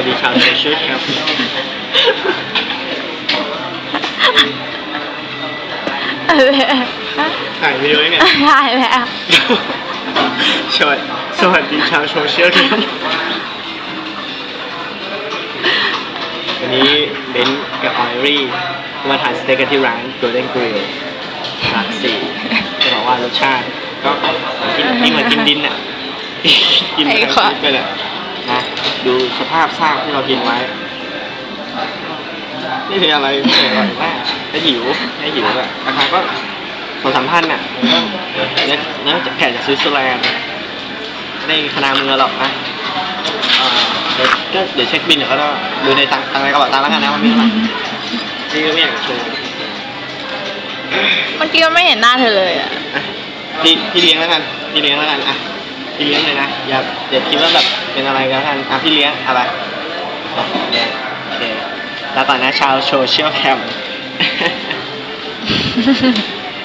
วัสดีชาวโซเชียลครับถ่ายวิดีโอยังไงได้แล้วสวัสดีสวัสดีชาวโซเชียลครับวันนี้เบนซ์กับออยรี่มาทานสเต็กกันที่ร้าน Golden Grill หลักสี่จะบอกว่ารสชาติ ก็เหมือนกินนี่เหมือนกินดินอะ กินไปไอ้แล้วขวากินไปแหละ นะดูสภาพซากที่เรากินไว้ นี่คืออะไรไม่อร่อยมากถ้าหิวถ้าหิวอะราคาก็สองสามพันอะเนื้อเนื้อจากแผ่นจากสวิตเซอร์แลนด์ในคณะมือหรอกนะอ่าเดี๋ยวก็เดี๋ยวเช็คบินเดี๋ยวก็ต้องดูในตังตังในกระเป๋าตังค์แล้วกันนะว่ามีเท่าไหร่นี่ก็ไม่อยากจะโชว์เมื่อกี้ก็ไม่เห็นหน้าเธอเลยอะอะพี่พี่เลี้ยงแล้วกันพี่เลี้ยงแล้วกันอะ พี่เลี้ยงเลยนะ อย่าอย่าคิดว่าแบบเป็นอะไรกันท่านอะพี่เลี้ยงอะไรอะเลี้ยงโอเคแล้วต่อนนะชาวโซเชียลแคม